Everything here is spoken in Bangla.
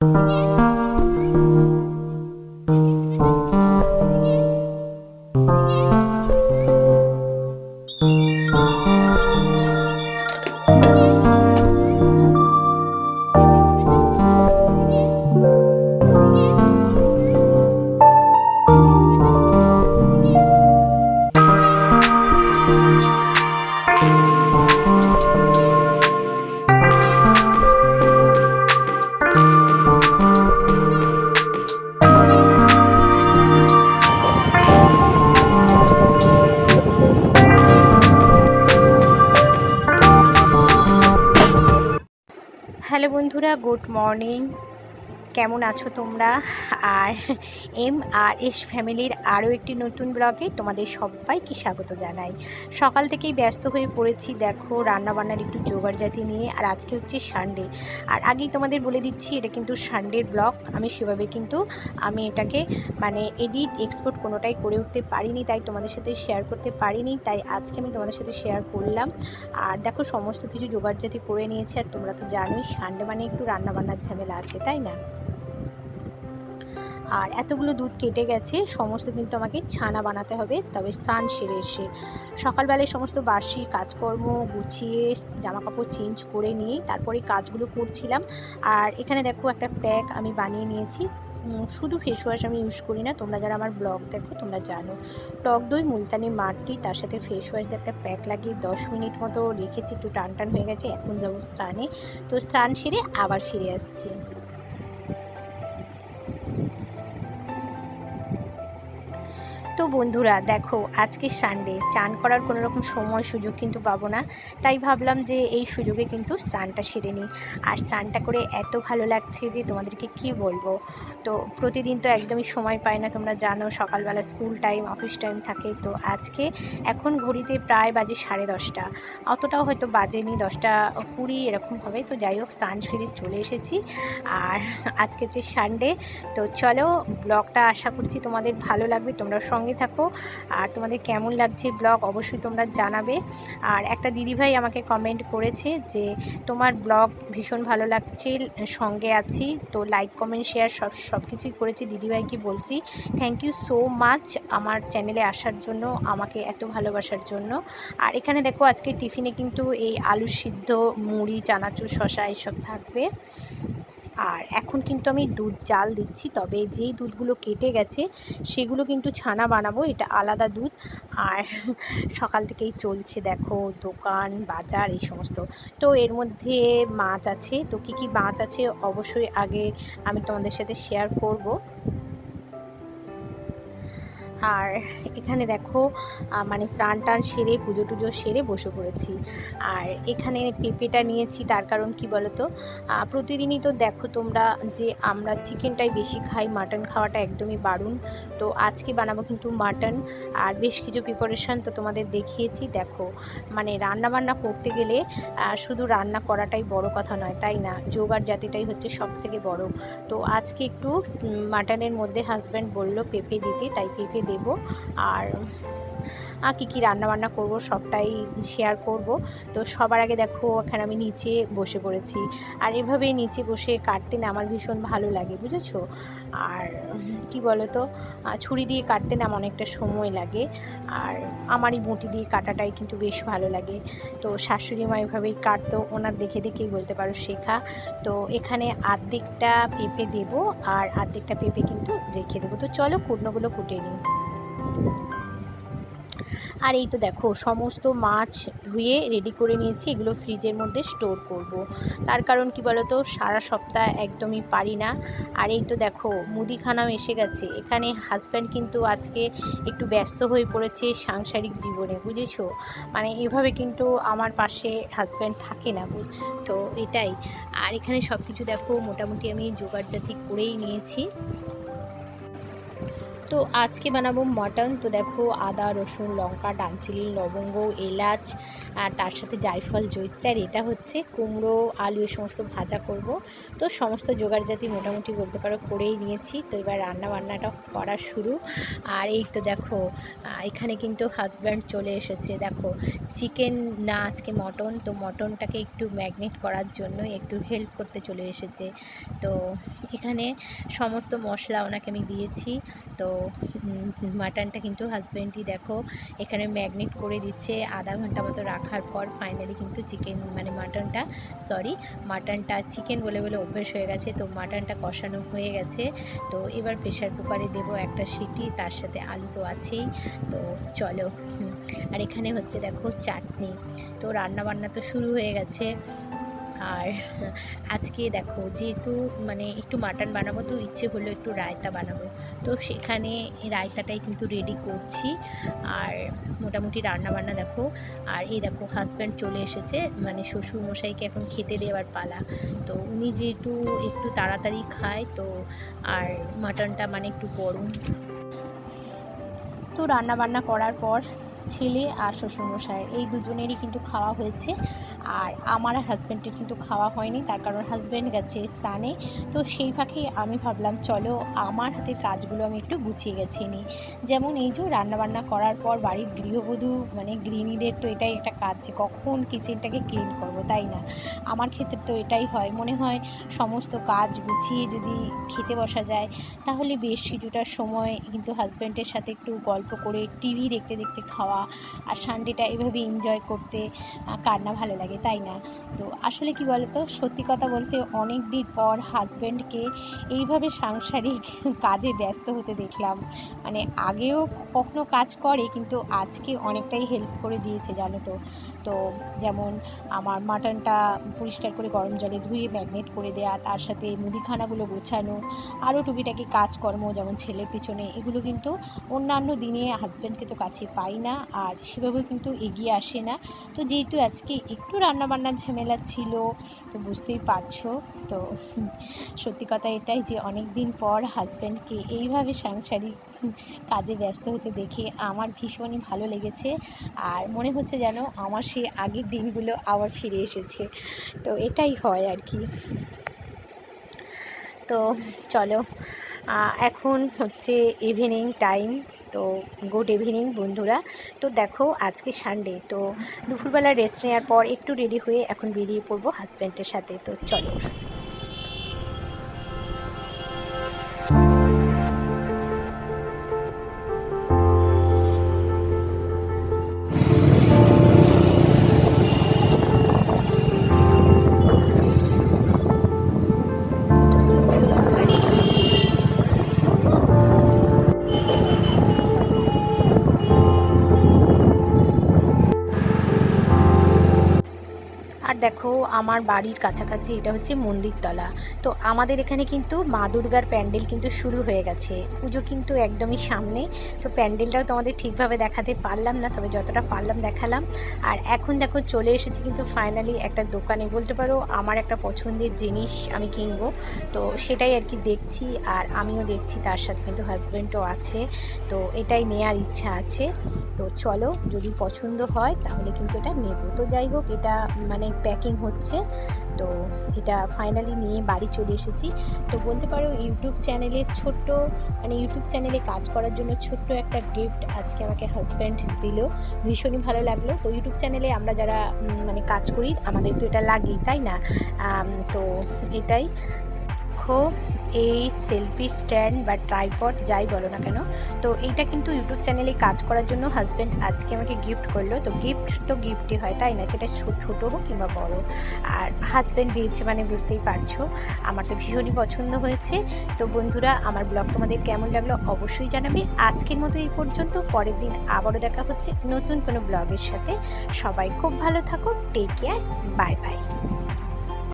嗯。বন্ধুরা গুড মর্নিং। কেমন আছো তোমরা? আর এম আর এস ফ্যামিলির আরও একটি নতুন ব্লগে তোমাদের সবাইকে স্বাগত জানাই। সকাল থেকেই ব্যস্ত হয়ে পড়েছি, দেখো, রান্নাবান্নার একটু জোগাড় জাতি নিয়ে, আর আজকে হচ্ছে সানডে আর আগেই তোমাদের বলে দিচ্ছি, এটা কিন্তু সানডের ব্লগ। আমি সেভাবে কিন্তু, আমি এটাকে মানে এডিট এক্সপোর্ট কোনোটাই করে উঠতে পারিনি, তাই তোমাদের সাথে শেয়ার করতে পারিনি, তাই আজকে আমি তোমাদের সাথে শেয়ার করলাম। আর দেখো, সমস্ত কিছু জোগাড় জাতি করে নিয়েছি, আর তোমরা তো জানোই সানডে মানে একটু রান্নাবান্নার ঝামেলা আছে, তাই না? আর এতগুলো দুধ কেটে গেছে, সমস্ত কিন্তু আমাকে ছানা বানাতে হবে, তবে স্নান সেরে এসে। সকালবেলায় সমস্ত বাসি কাজকর্ম গুছিয়ে জামা কাপড় চেঞ্জ করে নিয়ে তারপরে কাজগুলো করছিলাম। আর এখানে দেখো একটা প্যাক আমি বানিয়ে নিয়েছি। শুধু ফেস ওয়াশ আমি ইউজ করি না, তোমরা যারা আমার ব্লগ দেখো তোমরা জানো। টক দই, মুলতানি মাটি, তার সাথে ফেস ওয়াশ দিয়ে একটা প্যাক লাগিয়ে দশ মিনিট মতো রেখেছি, একটু টান টান হয়ে গেছে, এখন যাব স্নানে। তো স্নান সেরে আবার ফিরে আসছি। তো বন্ধুরা, দেখো, আজকে সানডে চান করার কোনো রকম সময় সুযোগ কিন্তু পাবো না। তাই ভাবলাম যে এই সুযোগে কিন্তু স্নানটা সেরে নিই। আর স্নানটা করে এত ভালো লাগছে যে তোমাদেরকে কি বলব? তো প্রতিদিন তো একদমই সময় পাই না, তোমরা জানো, সকালবেলা স্কুল টাইম, অফিস টাইম থাকে। তো আজকে এখন ঘড়িতে প্রায় বাজে সাড়ে দশটা। অতটাও হয়তো বাজেনি, দশটা কুড়ি এরকম হবে। তো যাই হোক, স্নান সেরে চলে এসেছি। আর আজকে হচ্ছে সানডে তো চলো, ব্লগটা আশা করছি তোমাদের ভালো লাগবে। তোমরা সঙ্গে থাকো। আর তোমাদের কেমন লাগছে ব্লগ অবশ্যই তোমরা জানাবে। আর একটা দিদিভাই আমাকে কমেন্ট করেছে যে, তোমার ব্লগ ভীষণ ভালো লাগছে, সঙ্গে আছি। তো লাইক কমেন্ট শেয়ার সব সব কিছুই করেছি দিদিভাইকে বলছি। থ্যাংক ইউ সো মাচ আমার চ্যানেলে আসার জন্য, আমাকে এত ভালোবাসার জন্য। আর এখানে দেখো আজকে টিফিনে কিন্তু এই আলু সিদ্ধ, মুড়ি, চানাচুর শশা এইসব থাকবে। আর এখন কিন্তু আমি দুধ জাল দিচ্ছি, তবে যেই দুধগুলো কেটে গেছে সেগুলো কিন্তু ছানা বানাবো, এটা আলাদা দুধ। আর সকাল থেকেই চলছে দেখো দোকান, বাজার, এই সমস্ত। তো এর মধ্যে মাছ আছে, তো কী কী মাছ আছে অবশ্যই আগে আমি তোমাদের সাথে শেয়ার করব। আর এখানে দেখো মানে স্নান টান সেরে, পুজো টুজো সেরে বসে পড়েছি। আর এখানে পেঁপেটা নিয়েছি, তার কারণ কি বলতো? প্রতিদিনই তো দেখো তোমরা যে আমরা চিকেনটাই বেশি খাই, মাটন খাওয়াটা একদমই বারণ। তো আজকে বানাবো কিন্তু মাটন, আর বেশ কিছু প্রিপারেশান তো তোমাদের দেখিয়েছি, দেখো। মানে রান্না বান্না করতে গেলে শুধু রান্না করাটাই বড় কথা নয়, তাই না? যোগার জাতিটাই হচ্ছে সব থেকে বড়। তো আজকে একটু মাটনের মধ্যে হাজব্যান্ড বলল পেঁপে দিতে, তাই পেঁপে দেব। আর কী কী রান্না বান্না করব সবটাই শেয়ার করব। তো সবার আগে দেখো, এখানে আমি নিচে বসে পড়েছি। আর এভাবে নিচে বসে কাটতে না আমার ভীষণ ভালো লাগে, বুঝেছ? আর কি বলো তো ছুরি দিয়ে কাটতে না আমার অনেকটা সময় লাগে। আর আমারই বঁটি দিয়ে কাটাটাই কিন্তু বেশ ভালো লাগে। তো শাশুড়ি মা এভাবেই কাটতো, ওনার দেখে দেখেই বলতে পারো শেখা। তো এখানে আর্ধেকটা পেঁপে দেব, আর আর্ধেকটা পেঁপে কিন্তু রেখে দেবো। তো চলো কুটনোগুলো কুটে নিই। আর এই তো দেখো, সমস্ত মাছ ধুয়ে রেডি করে নিয়েছি, এগুলো ফ্রিজের মধ্যে স্টোর করব। তার কারণ কি বলতো, সারা সপ্তাহ একদমই পারি না। আর এই তো দেখো, মুদিখানাও এসে গেছে। এখানে হাজব্যান্ড কিন্তু আজকে একটু ব্যস্ত হয়ে পড়েছে সাংসারিক জীবনে, বুঝেছ? মানে এভাবে কিন্তু আমার পাশে হাজব্যান্ড থাকে না তো এটাই। আর এখানে সব কিছু দেখো, মোটামুটি আমি জোগাড় জাতি করেই নিয়েছি। তো আজকে বানাবো মটন। তো দেখো আদা, রসুন, লঙ্কা ডালচিনি লবঙ্গ, এলাচ, আর তার সাথে জায়ফল জৈত্রী এটা হচ্ছে কুমড়ো, আলু, এ সমস্ত ভাজা করব। তো সমস্ত জোগাড় জাতি মোটামুটি বলতে পারো করেই নিয়েছি। তো এবার রান্না বান্নাটা করা শুরু। আর এই তো দেখো এখানে কিন্তু হাজব্যান্ড চলে এসেছে। দেখো চিকেন না আজকে মটন। তো মটনটাকে একটু ম্যাগনেট করার জন্য একটু হেল্প করতে চলে এসেছে। তো এখানে সমস্ত মশলা ওনাকে আমি দিয়েছি। তো মাটনটা কিন্তু হাজব্যান্ডই দেখো, এখানে ম্যাগনেট করে দিচ্ছে, আধা ঘণ্টা মতো রাখার পর ফাইনালি কিন্তু চিকেন মানে মাটনটা সরি মাটনটা চিকেন বলে বলে অভ্যেস হয়ে গেছে, তো মাটনটা কষানো হয়ে গেছে, তো এবার প্রেশার কুকারে দেবো একটা সিটি, তার সাথে আলু তো আছেই, তো চলো আর এখানে হচ্ছে দেখো চাটনি, তো রান্না বান্না তো শুরু হয়ে গেছে আর আজকে দেখো যেহেতু মানে একটু মাটন বানাবো তো ইচ্ছে হলো একটু রায়তা বানাবো। তো সেখানে রায়তাটাই কিন্তু রেডি করছি। আর মোটামুটি রান্না বান্না দেখো। আর এই দেখো হাজব্যান্ড চলে এসেছে। মানে শ্বশুর মশাইকে এখন খেতে দেওয়ার পালা। তো উনি যেহেতু একটু তাড়াতাড়ি খায়, তো আর মাটনটা মানে একটু গরম। তো রান্না বান্না করার পর ছেলে আর শ্বশুরমশাই, এই দুজনেরই কিন্তু খাওয়া হয়েছে। আর আমার হাজব্যান্ডের কিন্তু খাওয়া হয়নি, তার কারণ হাজব্যান্ড গেছে স্নানে। তো সেই ফাঁকে আমি ভাবলাম, চলো আমার হাতের কাজগুলো আমি একটু গুছিয়ে গেছি নি। যেমন এই যে রান্নাবান্না করার পর বাড়ির গৃহবধূ মানে গৃহিণীদের তো এটাই একটা কাজ যে কখন কিচেনটাকে ক্লিন করব, তাই না? আমার ক্ষেত্রে তো এটাই হয়। মনে হয় সমস্ত কাজ গুছিয়ে যদি খেতে বসা যায়, তাহলে বেশ কিছুটা সময় কিন্তু হাজব্যান্ডের সাথে একটু গল্প করে টিভি দেখতে দেখতে খাওয়া আর সানডেটা এভাবে এনজয় করতে কার না ভালো লাগে, তাই না? তো আসলে কি বলতো, সত্যি কথা বলতে অনেক দিন পর হাজব্যান্ডকে এইভাবে সাংসারিক কাজে ব্যস্ত হতে দেখলাম। মানে আগেও কখনো কাজ করে, কিন্তু আজকে অনেকটাই হেল্প করে দিয়েছে, জানো তো। তো যেমন আমার মাটনটা পরিষ্কার করে গরম জলে ধুয়ে ম্যাগনেট করে দেওয়া তার সাথে মুদিখানাগুলো গোছানো, আরও টুকিটাকি কাজকর্ম, যেমন ছেলের পিছনে, এগুলো কিন্তু অন্যান্য দিনে হাজব্যান্ডকে তো কাছে পাই না। আর সেভাবে কিন্তু এগিয়ে আসে না। তো যেহেতু আজকে একটু রান্নাবান্নার ঝামেলা ছিল, তো বুঝতেই পারছ। তো সত্যি কথা এটাই যে অনেক দিন পর হাজব্যান্ডকে এইভাবে সাংসারিক কাজে ব্যস্ত হতে দেখে আমার ভীষণই ভালো লেগেছে। আর মনে হচ্ছে যেন আমার সেই আগের দিনগুলো আবার ফিরে এসেছে। তো এটাই হয় আর কি। তো চলো এখন হচ্ছে ইভিনিং টাইম তো গুড ইভিনিং বন্ধুরা। তো দেখো, আজকে সানডে তো দুপুরবেলা রেস্ট নেওয়ার পর একটু রেডি হয়ে এখন বেরিয়ে পড়ব হাজব্যান্ডের সাথে। তো চলো। দেখো, আমার বাড়ির কাছাকাছি এটা হচ্ছে মন্দিরতলা। তো আমাদের এখানে কিন্তু মা দুর্গার প্যান্ডেল কিন্তু শুরু হয়ে গেছে। পুজো কিন্তু একদমই সামনে। তো প্যান্ডেলটাও তোমাদের ঠিকভাবে দেখাতে পারলাম না, তবে যতটা পারলাম দেখালাম। আর এখন দেখো, চলে এসেছি কিন্তু ফাইনালি একটা দোকানে। বলতে পারো, আমার একটা পছন্দের জিনিস আমি কিনবো। তো সেটাই আর কি দেখছি, আর আমিও দেখছি তার সাথে কিন্তু হাজব্যান্ডও আছে। তো এটাই নেওয়ার ইচ্ছা আছে। তো চলো, যদি পছন্দ হয় তাহলে কিন্তু এটা নেব। তো যাই হোক, এটা মানে প্যাকিং হচ্ছে। তো এটা ফাইনালি নিয়ে বাড়ি চলে এসেছি। তো বলতে পারো ইউটিউব চ্যানেলে ছোট্ট মানে ইউটিউব চ্যানেলে কাজ করার জন্য ছোট্ট একটা গিফট আজকে আমাকে হাজব্যান্ড দিল। ভীষণই ভালো লাগল। তো ইউটিউব চ্যানেলে আমরা যারা মানে কাজ করি, আমাদের তো এটা লাগেই, তাই না? তো এটাই। দেখো, এই সেলফি স্ট্যান্ড বা ট্রাইপড যাই বলো না কেন, তো এইটা কিন্তু ইউটিউব চ্যানেলে কাজ করার জন্য হাজব্যান্ড আজকে আমাকে গিফট করল। তো গিফট তো গিফটই হয়, তাই না? সেটা ছোট হোক কিংবা বড়। আর হাজব্যান্ড দিয়েছে মানে বুঝতেই পারছ, আমার তো ভীষণই পছন্দ হয়েছে। তো বন্ধুরা, আমার ব্লগ তোমাদের কেমন লাগল অবশ্যই জানাবে। আজকের মতো এই পর্যন্ত, পরের দিন আবারও দেখা হচ্ছে নতুন কোনো ব্লগের সাথে। সবাই খুব ভালো থাকো টেক কেয়ার বাই বাই